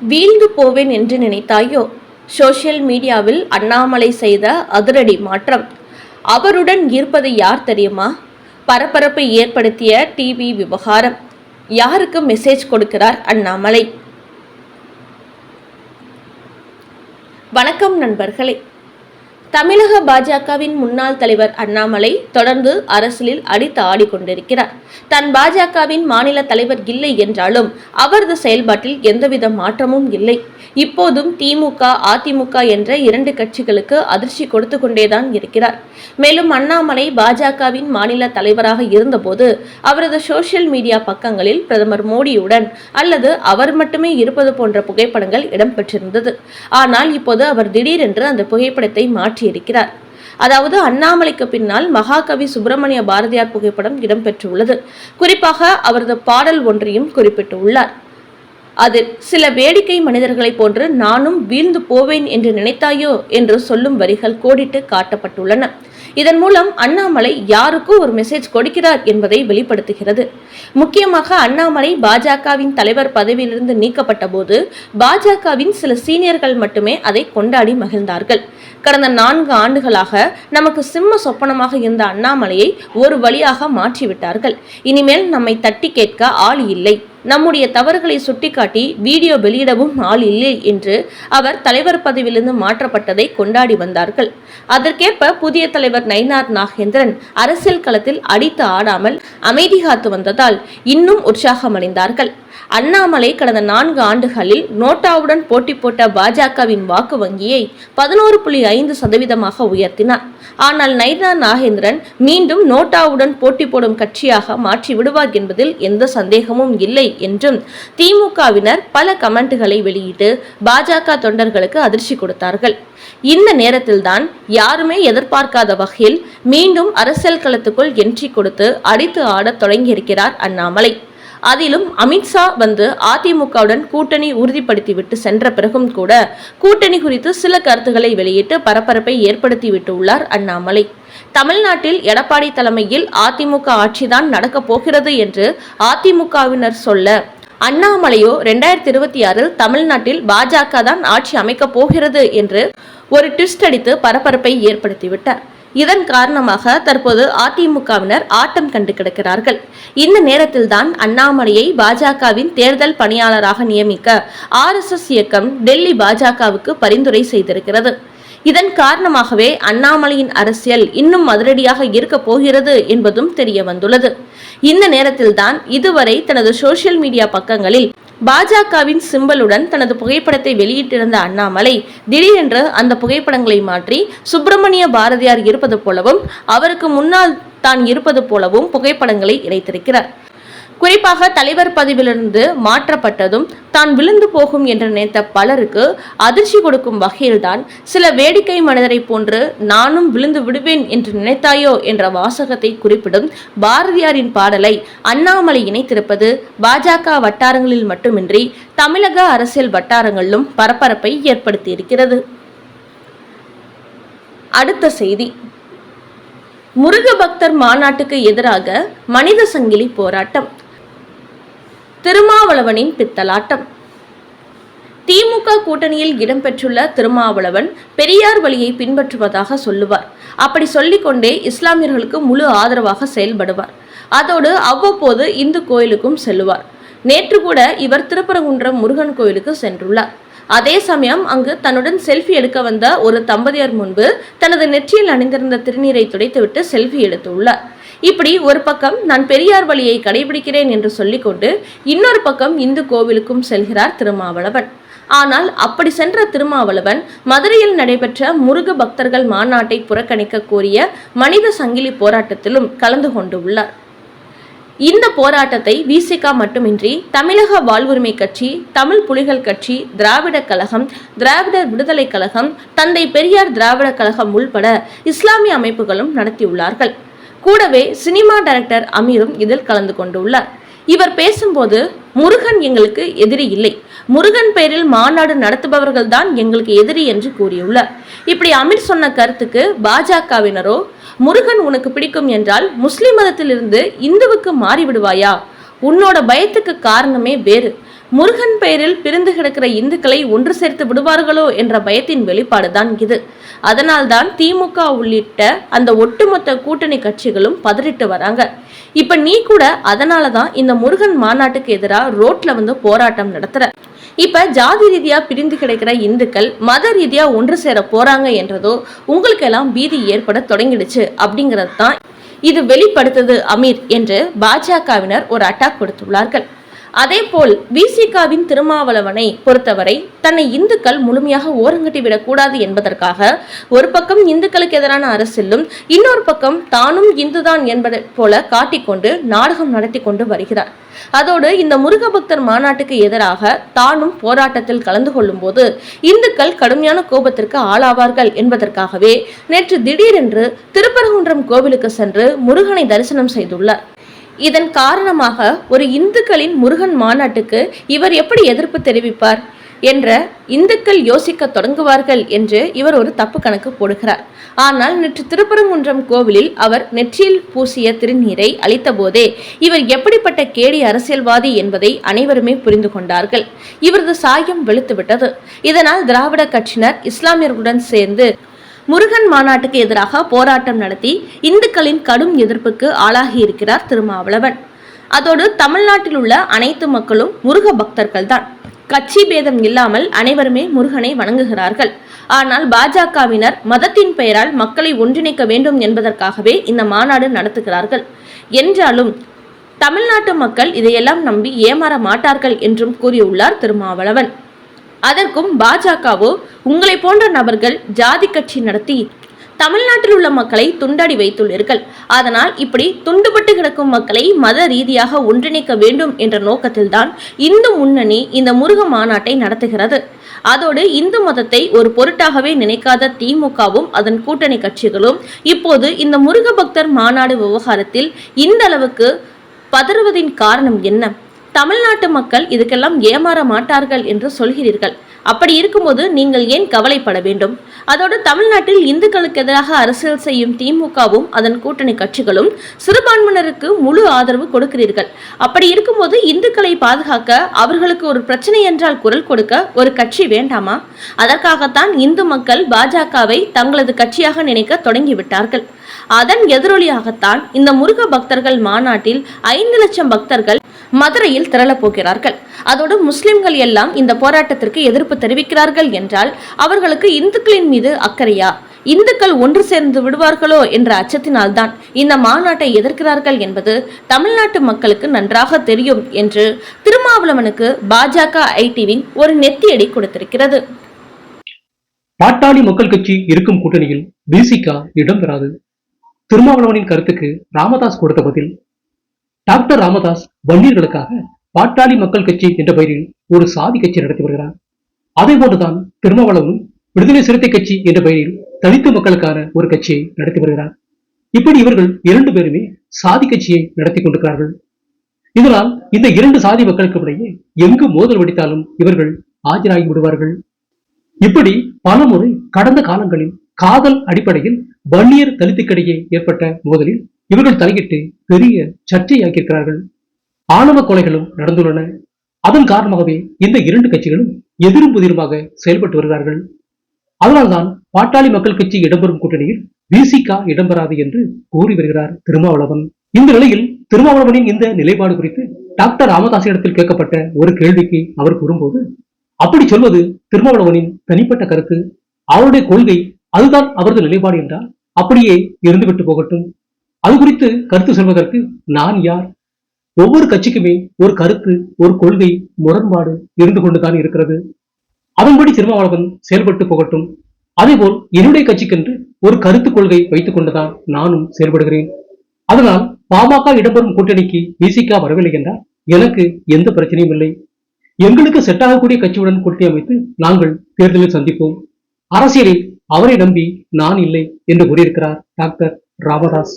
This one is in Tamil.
வீழ்ந்து போவேன் என்று நினைத்தாயோ? சோசியல் மீடியாவில் அண்ணாமலை செய்த அதிரடி மாற்றம். அவருடன் இருப்பது யார் தெரியுமா? பரபரப்பை ஏற்படுத்திய டிவி விவகாரம். யாருக்கு மெசேஜ் கொடுக்கிறார் அண்ணாமலை? வணக்கம் நண்பர்களே. தமிழக பாஜகவின் முன்னாள் தலைவர் அண்ணாமலை தொடர்ந்து அரசியலில் அடித்து ஆடிக்கொண்டிருக்கிறார். தன் பாஜகவின் மாநில தலைவர் இல்லை என்றாலும் அவரது செயல்பாட்டில் எந்தவித மாற்றமும் இல்லை. இப்போதும் திமுக அதிமுக என்ற இரண்டு கட்சிகளுக்கு அதிர்ச்சி கொடுத்து கொண்டேதான் இருக்கிறார். மேலும் அண்ணாமலை பாஜகவின் மாநில தலைவராக இருந்தபோது அவரது சோசியல் மீடியா பக்கங்களில் பிரதமர் மோடியுடன் அல்லது அவர் மட்டுமே இருப்பது போன்ற புகைப்படங்கள் இடம்பெற்றிருந்தது. ஆனால் இப்போது அவர் திடீரென்று அந்த புகைப்படத்தை மாற்றி மாற்றியிருக்கிறார் அதாவது அண்ணாமலைக்கு பின்னால் மகாகவி சுப்பிரமணிய பாரதியார் புகைப்படம் இடம்பெற்றுள்ளது. குறிப்பாக அவரது பாடல் ஒன்றையும் குறிப்பிட்டுள்ளார். அதில் சில வேடிக்கை மனிதர்களை போன்று நானும் வீழ்ந்து போவேன் என்று நினைத்தாயோ? என்று சொல்லும் வரிகள் கோடிட்டு காட்டப்பட்டுள்ளன. இதன் மூலம் அண்ணாமலை யாருக்கும் ஒரு மெசேஜ் கொடுக்கிறார் என்பதை வெளிப்படுத்துகிறது. முக்கியமாக அண்ணாமலை பாஜகவின் தலைவர் பதவியிலிருந்து நீக்கப்பட்ட போது பாஜகவின் சில சீனியர்கள் மட்டுமே அதை கொண்டாடி மகிழ்ந்தார்கள். கடந்த நான்கு ஆண்டுகளாக நமக்கு சிம்ம சொப்பனமாக இருந்த அண்ணாமலையை ஒரு வழியாக மாற்றிவிட்டார்கள். இனிமேல் நம்மை தட்டி கேட்க ஆள் இல்லை. நம்முடைய தவறுகளை சுட்டிக்காட்டி வீடியோ வெளியிடவும் ஆள் இல்லை என்று அவர் தலைவர் பதவியிலிருந்து மாற்றப்பட்டதை கொண்டாடி வந்தார்கள். அதற்கேற்ப புதிய தலைவர் நயினார் நாகேந்திரன் அரசியல் களத்தில் அடித்து ஆடாமல் அமைதி காத்து வந்ததால் இன்னும் உற்சாகமடைந்தார்கள். அண்ணாமலை கடந்த நான்கு ஆண்டுகளில் நோட்டாவுடன் போட்டி போட்ட பாஜகவின் வாக்கு வங்கியை பதினோரு புள்ளி ஐந்து சதவீதமாக உயர்த்தினார். ஆனால் நைனா நாகேந்திரன் மீண்டும் நோட்டாவுடன் போட்டி போடும் கட்சியாக மாற்றி விடுவார் என்பதில் எந்த சந்தேகமும் இல்லை. என்றும் திமுகவினர் பல கமெண்ட்டுகளை வெளியிட்டு பாஜக தொண்டர்களுக்கு அதிர்ச்சி கொடுத்தார்கள். இந்த நேரத்தில்தான் யாருமே எதிர்பார்க்காத வகையில் மீண்டும் அரசியல் களத்துக்குள் என்ட்ரி கொடுத்து அடித்து ஆடத் தொடங்கியிருக்கிறார் அண்ணாமலை. அதிலும் அமித்ஷா வந்து அதிமுகவுடன் கூட்டணி உறுதிப்படுத்திவிட்டு சென்ற பிறகும் கூட கூட்டணி குறித்து சில கருத்துக்களை வெளியிட்டு பரபரப்பை ஏற்படுத்திவிட்டுள்ளார் அண்ணாமலை. தமிழ்நாட்டில் எடப்பாடி தலைமையில் அதிமுக ஆட்சிதான் நடக்கப் போகிறது என்று அதிமுகவினர் சொல்ல அண்ணாமலையோ ரெண்டாயிரத்தி இருபத்தி ஆறில் தமிழ்நாட்டில் பாஜக தான் ஆட்சி அமைக்கப் போகிறது என்று ஒரு ட்விஸ்ட் அடித்து பரபரப்பை ஏற்படுத்திவிட்டார். இதன் காரணமாக தற்போது அதிமுகவினர் ஆட்டம் கண்டு கிடக்கிறார்கள். இந்த நேரத்தில்தான் அண்ணாமலையை பாஜகவின் தேர்தல் பணியாளராக நியமிக்க ஆர்எஸ்எஸ் இயக்கம் டெல்லி பாஜகவுக்கு பரிந்துரை செய்திருக்கிறது. இதன் காரணமாகவே அண்ணாமலையின் அரசியல் இன்னும் அதிரடியாக இருக்க போகிறது என்பதும் தெரிய வந்துள்ளது. இந்த நேரத்தில்தான் இதுவரை தனது சோசியல் மீடியா பக்கங்களில் பாஜகவின் சிம்பலுடன் தனது புகைப்படத்தை வெளியிட்டிருந்த அண்ணாமலை திடீரென்று அந்த புகைப்படங்களை மாற்றி சுப்பிரமணிய பாரதியார் இருப்பது போலவும் அவருக்கு முன்னால் தான் இருப்பது போலவும் புகைப்படங்களை இணைத்திருக்கிறார். குறிப்பாக தலைவர் பதவியிலிருந்து மாற்றப்பட்டதும் தான் விழுந்து போகும் என்று நினைத்த பலருக்கு அதிர்ச்சி கொடுக்கும் வகையில்தான் சில வேடிக்கை மனிதரை போன்று நானும் விழுந்து விடுவேன் என்று நினைத்தாயோ என்ற வாசகத்தை குறிப்பிடும் பாரதியாரின் பாடலை அண்ணாமலை இணைத்திருப்பது பாஜக வட்டாரங்களில் மட்டுமின்றி தமிழக அரசியல் வட்டாரங்களிலும் பரபரப்பை ஏற்படுத்தியிருக்கிறது. அடுத்த செய்தி. முருக பக்தர் மாநாட்டுக்கு எதிராக மனித சங்கிலி போராட்டம். திருமாவளவனின் பித்தலாட்டம். திமுக கூட்டணியில் இடம்பெற்றுள்ள திருமாவளவன் பெரியார் வழியை பின்பற்றுவதாக சொல்லுவார். அப்படி சொல்லிக்கொண்டே இஸ்லாமியர்களுக்கு முழு ஆதரவாக செயல்படுவார். அதோடு அவ்வப்போது இந்து கோயிலுக்கும் செல்லுவார். நேற்று கூட இவர் திருப்பரங்குன்றம் முருகன் கோயிலுக்கு சென்றுள்ளார். அதே சமயம் அங்கு தன்னுடன் செல்ஃபி எடுக்க வந்த ஒரு தம்பதியர் முன்பு தனது நெற்றியில் அணிந்திருந்த திருநீரை துடைத்துவிட்டு செல்ஃபி எடுத்துள்ளார். இப்படி ஒரு பக்கம் நான் பெரியார் வழியை கடைபிடிக்கிறேன் என்று சொல்லிக்கொண்டு இன்னொரு பக்கம் இந்து கோவிலுக்கும் செல்கிறார் திருமாவளவன். ஆனால் அப்படி சென்ற திருமாவளவன் மதுரையில் நடைபெற்ற முருக பக்தர்கள் மாநாட்டை புறக்கணிக்க கோரிய மனித சங்கிலி போராட்டத்திலும் கலந்து கொண்டு உள்ளார். இந்த போராட்டத்தை விசிகா மட்டுமின்றி தமிழக வாழ்வுரிமை கட்சி தமிழ் புலிகள் கட்சி திராவிட கழகம் திராவிடர் விடுதலை கழகம் தந்தை பெரியார் திராவிட கழகம் உள்பட இஸ்லாமிய அமைப்புகளும் நடத்தியுள்ளார்கள். கூடவே சினிமா டைரக்டர் அமீரும் இதில் கலந்து கொண்டுள்ளார். இவர் பேசும்போது முருகன் எங்களுக்கு எதிரி இல்லை. முருகன் பெயரில் மாநாடு நடத்துபவர்கள் தான் எங்களுக்கு எதிரி என்று கூறியுள்ளார். இப்படி அமீர் சொன்ன கருத்துக்கு பாஜகவினரோ முருகன் உனக்கு பிடிக்கும் என்றால் முஸ்லிம் மதத்திலிருந்து இந்துவுக்கு மாறிவிடுவாயா? உன்னோட பயத்துக்கு காரணமே வேறு. முருகன் பெயரில் பிரிந்து கிடக்கிற இந்துக்களை ஒன்று சேர்த்து விடுவார்களோ என்ற பயத்தின் வெளிப்பாடுதான் இது. அதனால்தான் திமுக உள்ளிட்ட அந்த ஒட்டுமொத்த கூட்டணி கட்சிகளும் பதறிட்டு வராங்க. இப்ப நீ கூட அதனால தான் இந்த முருகன் மாநாட்டுக்கு எதிராக ரோட்ல வந்து போராட்டம் நடத்துற. இப்ப ஜாதி ரீதியா பிரிந்து கிடைக்கிற இந்துக்கள் மத ரீதியா ஒன்று சேர போறாங்க என்றதோ உங்களுக்கு எல்லாம் பீதி ஏற்பட தொடங்கிடுச்சு அப்படிங்கிறது தான் இது வெளிப்படுத்துது அமீர் என்று பாஜகவினர் ஒரு அட்டாக் கொடுத்துள்ளார்கள். அதேபோல் விசிகாவின் திருமாவளவனை பொறுத்தவரை தன்னை இந்துக்கள் முழுமையாக ஓரங்கட்டி விடக்கூடாது என்பதற்காக ஒரு பக்கம் இந்துக்களுக்கு எதிரான அரசிலும் இன்னொரு பக்கம் தானும் இந்துதான் என்பதை போல காட்டிக்கொண்டு நாடகம் நடத்தி கொண்டு வருகிறார். அதோடு இந்த முருக பக்தர் மாநாட்டுக்கு எதிராக தானும் போராட்டத்தில் கலந்து கொள்ளும் போது இந்துக்கள் கடுமையான கோபத்திற்கு ஆளாவார்கள் என்பதற்காகவே நேற்று திடீரென்று திருப்பரங்குன்றம் கோவிலுக்கு சென்று முருகனை தரிசனம் செய்துள்ளார். இதன் காரணமாக ஒரு இந்துக்களின் முருகன் மாநாட்டுக்கு இவர் எப்படி எதிர்ப்பு தெரிவிப்பார் என்ற இந்துக்கள் யோசிக்க தொடங்குவார்கள் என்று இவர் ஒரு தப்பு கணக்கு போடுகிறார். ஆனால் நேற்று திருப்பரங்குன்றம் கோவிலில் அவர் நெற்றியில் பூசிய திருநீரை அளித்தபோதே இவர் எப்படிப்பட்ட கேடி அரசியல்வாதி என்பதை அனைவருமே புரிந்து கொண்டார்கள். இவரது சாயம் வெளுத்துவிட்டது. இதனால் திராவிட கட்சியினர் இஸ்லாமியர்களுடன் சேர்ந்து முருகன் மாநாட்டுக்கு எதிராக போராட்டம் நடத்தி இந்துக்களின் கடும் எதிர்ப்புக்கு ஆளாகி இருக்கிறார் திருமாவளவன். அதோடு தமிழ்நாட்டில் உள்ள அனைத்து மக்களும் முருக பக்தர்கள் தான் கட்சி பேதம் இல்லாமல் அனைவருமே முருகனை வணங்குகிறார்கள். ஆனால் பாஜகவினர் மதத்தின் பெயரால் மக்களை ஒன்றிணைக்க வேண்டும் என்பதற்காகவே இந்த மாநாடு நடத்துகிறார்கள். என்றாலும் தமிழ்நாட்டு மக்கள் இதையெல்லாம் நம்பி ஏமாற மாட்டார்கள் என்றும் கூறியுள்ளார் திருமாவளவன். அதற்கும் பாஜகவோ உங்களை போன்ற நபர்கள் ஜாதி கட்சி நடத்தி தமிழ்நாட்டில் உள்ள மக்களை துண்டாடி வைத்துள்ளீர்கள். அதனால் இப்படி துண்டுபட்டு கிடக்கும் மக்களை மத ரீதியாக ஒன்றிணைக்க வேண்டும் என்ற நோக்கத்தில்தான் இந்து முன்னணி இந்த முருக மாநாட்டை நடத்துகிறது. அதோடு இந்து மதத்தை ஒரு பொருட்டாகவே நினைக்காத திமுகவும் அதன் கூட்டணி கட்சிகளும் இப்போது இந்த முருக பக்தர் மாநாடு விவகாரத்தில் இந்த அளவுக்கு பதறுவதின் காரணம் என்ன? தமிழ்நாட்டு மக்கள் இதுக்கெல்லாம் ஏமாற மாட்டார்கள் என்று சொல்கிறீர்கள். அப்படி இருக்கும்போது நீங்கள் ஏன் கவலைப்பட வேண்டும்? அதோடு தமிழ்நாட்டில் இந்துக்களுக்கு எதிராக அரசியல் செய்யும் திமுகவும் அதன் கூட்டணி கட்சிகளும் சிறுபான்மையினருக்கு முழு ஆதரவு கொடுக்கிறீர்கள். அப்படி இருக்கும்போது இந்துக்களை பாதுகாக்க அவர்களுக்கு ஒரு பிரச்சனை என்றால் குரல் கொடுக்க ஒரு கட்சி வேண்டாமா? அதற்காகத்தான் இந்து மக்கள் பாஜகவை தங்களது கட்சியாக நினைக்க தொடங்கிவிட்டார்கள். அதன் எதிரொலியாகத்தான் இந்த முருக பக்தர்கள் மாநாட்டில் ஐந்து லட்சம் பக்தர்கள் மதுரையில் திரளப்போகிறார்கள் அதோடு முஸ்லிம்கள் எல்லாம் இந்த போராட்டத்திற்கு எதிர்ப்பு தெரிவிக்கிறார்கள் என்றால் அவர்களுக்கு இந்துக்களின் மீது அக்கறையா? இந்துக்கள் ஒன்று சேர்ந்து விடுவார்களோ என்ற அச்சத்தினால்தான் இந்த மாநாட்டை எதிர்க்கிறார்கள் என்பது தமிழ்நாட்டு மக்களுக்கு நன்றாக தெரியும் என்று திருமாவளவனுக்கு பாஜக ஐடிவின் ஒரு நெத்தியடி கொடுத்திருக்கிறது. பாட்டாளி மக்கள் கட்சி இருக்கும் கூட்டணியில் பிசிகா இடம்பெறாது திருமாவளவனின் கருத்துக்கு ராமதாஸ் கொடுத்த பதில் டாக்டர் ராமதாஸ் வன்னியர்களுக்காக பாட்டாளி மக்கள் கட்சி என்ற பெயரில் ஒரு சாதி கட்சி நடத்தி வருகிறார். அதே போன்றுதான் திருமாவளவனும் விடுதலை சிறுத்தை கட்சி என்ற பெயரில் தலித்து மக்களுக்கான ஒரு கட்சியை நடத்தி வருகிறார். இப்படி இவர்கள் இரண்டு பேருமே சாதி கட்சியை நடத்தி கொண்டிருக்கிறார்கள். இதனால் இந்த இரண்டு சாதி மக்களுக்கு இடையே எங்கு மோதல் வெடித்தாலும் இவர்கள் ஆஜராகி விடுவார்கள். இப்படி பலமுறை கடந்த காலங்களில் காதல் அடிப்படையில் வன்னியர் தலித்துக்கிடையே ஏற்பட்ட மோதலில் இவர்கள் தலையிட்டு பெரிய சர்ச்சையாக்கியிருக்கிறார்கள். ஆணவ கொலைகளும் நடந்துள்ளன. அதன் காரணமாகவே இந்த இரண்டு கட்சிகளும் எதிரும் புதிருமாக செயல்பட்டு வருகிறார்கள். அதனால்தான் பாட்டாளி மக்கள் கட்சி இடம்பெறும் கூட்டணியில் விசிகா இடம்பெறாது என்று கூறி வருகிறார் திருமாவளவன். இந்த நிலையில் திருமாவளவனின் இந்த நிலைப்பாடு குறித்து டாக்டர் ராமதாசியிடத்தில் கேட்கப்பட்ட ஒரு கேள்விக்கு அவர் கூறும்போது அப்படி சொல்வது திருமாவளவனின் தனிப்பட்ட கருத்து. அவருடைய கொள்கை அதுதான் அவரது நிலைப்பாடு என்றால் அப்படியே இருந்துவிட்டு போகட்டும். அது குறித்து கருத்து சொல்வதற்கு நான் யார்? ஒவ்வொரு கட்சிக்குமே ஒரு கருத்து ஒரு கொள்கை முரண்பாடு இருந்து கொண்டுதான் இருக்கிறது. அதன்படி திருமாவளவன் செயல்பட்டு போகட்டும். அதேபோல் என்னுடைய கட்சிக்கென்று ஒரு கருத்து கொள்கை வைத்துக் கொண்டுதான் நானும் செயல்படுகிறேன். அதனால் பாமக இடம்பெறும் கூட்டணிக்கு விசிகா வரவில்லை என்றால் எனக்கு எந்த பிரச்சனையும் இல்லை. எங்களுக்கு செட் ஆகக்கூடிய கட்சியுடன் கூட்டணி அமைத்து நாங்கள் தேர்தலில் சந்திப்போம். அரசியலில் அவரை நம்பி நான் இல்லை என்று கூறியிருக்கிறார் டாக்டர் ராமதாஸ்.